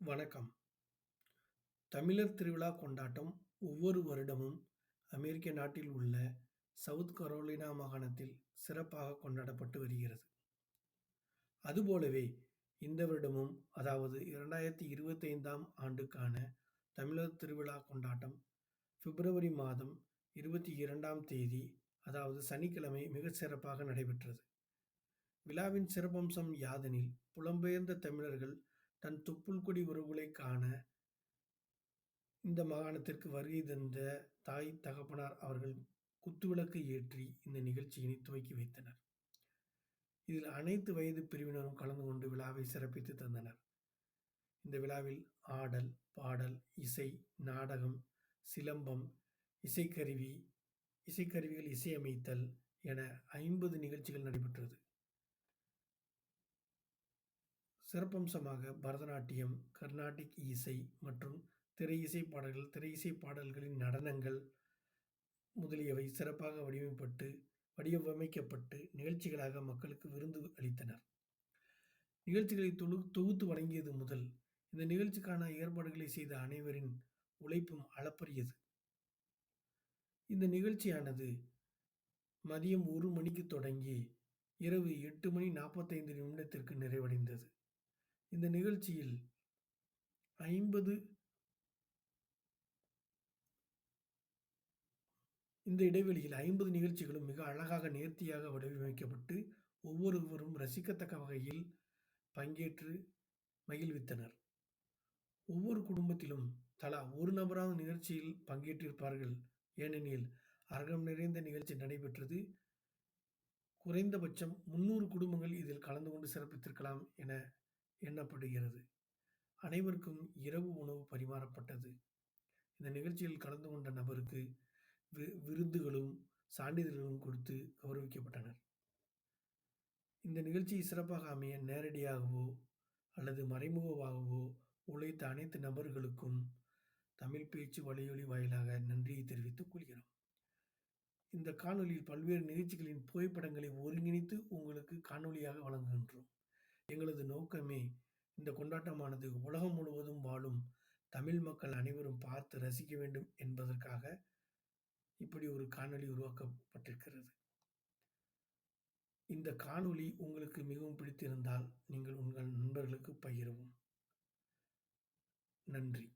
வணக்கம். தமிழர் திருவிழா கொண்டாட்டம் ஒவ்வொரு வருடமும் அமெரிக்க நாட்டில் உள்ள சவுத் கரோலினா மாகாணத்தில் சிறப்பாக கொண்டாடப்பட்டு வருகிறது. அதுபோலவே இந்த வருடமும் அதாவது 2025ஆம் ஆண்டுக்கான தமிழர் திருவிழா கொண்டாட்டம் பிப்ரவரி மாதம் 22ஆம் தேதி அதாவது சனிக்கிழமை மிகச் சிறப்பாக நடைபெற்றது. விழாவின் சிறப்பம்சம் யாதெனில் புலம்பெயர்ந்த தமிழர்கள் தன் தொப்புள் கொடி உறவுகளைக் காண இந்த மாகாணத்திற்கு வருகை தந்த தாய் தகப்பனார் அவர்கள் குத்துவிளக்கு ஏற்றி இந்த நிகழ்ச்சியினை துவக்கி வைத்தனர். இதில் அனைத்து வயது பிரிவினரும் கலந்து கொண்டு விழாவை சிறப்பித்து தந்தனர். இந்த விழாவில் ஆடல், பாடல், இசை, நாடகம், சிலம்பம், இசைக்கருவி, இசைக்கருவிகள் இசையமைத்தல் என ஐம்பது நிகழ்ச்சிகள் நடைபெற்றது. சிறப்பம்சமாக பரதநாட்டியம், கர்நாடிக் இசை மற்றும் திரை இசை பாடல்கள், திரையிசை பாடல்களின் நடனங்கள் முதலியவை சிறப்பாக வடிவமைப்பட்டு வடிவமைக்கப்பட்டு நிகழ்ச்சிகளாக மக்களுக்கு விருந்து அளித்தனர். நிகழ்ச்சிகளை தொழு தொகுத்து வழங்கியது முதல் இந்த நிகழ்ச்சிக்கான ஏற்பாடுகளை செய்த அனைவரின் உழைப்பும் அளப்பரியது. இந்த நிகழ்ச்சியானது மதியம் ஒரு மணிக்கு தொடங்கி இரவு எட்டு மணி நாற்பத்தைந்து நிமிடத்திற்கு நிறைவடைந்தது. இந்த நிகழ்ச்சியில் ஐம்பது இந்த இடைவெளியில் ஐம்பது நிகழ்ச்சிகளும் மிக அழகாக நேர்த்தியாக வடிவமைக்கப்பட்டு ஒவ்வொருவரும் ரசிக்கத்தக்க வகையில் பங்கேற்று மகிழ்வித்தனர். ஒவ்வொரு குடும்பத்திலும் தலா ஒரு நபரான நிகழ்ச்சியில் பங்கேற்றிருப்பார்கள். ஏனெனில் அரங்கம் நிறைந்த நிகழ்ச்சி நடைபெற்றது. குறைந்தபட்சம் முன்னூறு குடும்பங்கள் இதில் கலந்து கொண்டு சிறப்பித்திருக்கலாம் என எண்ணப்படுகிறது. அனைவருக்கும் இரவு உணவு பரிமாறப்பட்டது. இந்த நிகழ்ச்சியில் கலந்து கொண்ட நபருக்கு வி விருதுகளும், சான்றிதழ்களும் கொடுத்து கௌரவிக்கப்பட்டனர். இந்த நிகழ்ச்சி சிறப்பாக அமைய நேரடியாகவோ அல்லது மறைமுகமாகவோ உழைத்த அனைத்து நபர்களுக்கும் தமிழ் பேச்சு வலையொலி வாயிலாக நன்றியை தெரிவித்துக் கொள்கிறோம். இந்த காணொளியில் பல்வேறு நிகழ்ச்சிகளின் புகைப்படங்களை ஒருங்கிணைத்து உங்களுக்கு காணொளியாக வழங்குகின்றோம். எங்களது நோக்கமே இந்த கொண்டாட்டமானது உலகம் முழுவதும் வாழும் தமிழ் மக்கள் அனைவரும் பார்த்து ரசிக்க வேண்டும் என்பதற்காக இப்படி ஒரு காணொளி உருவாக்கப்பட்டிருக்கிறது. இந்த காணொளி உங்களுக்கு மிகவும் பிடித்திருந்தால் நீங்கள் உங்கள் நண்பர்களுக்கு பகிரவும். நன்றி.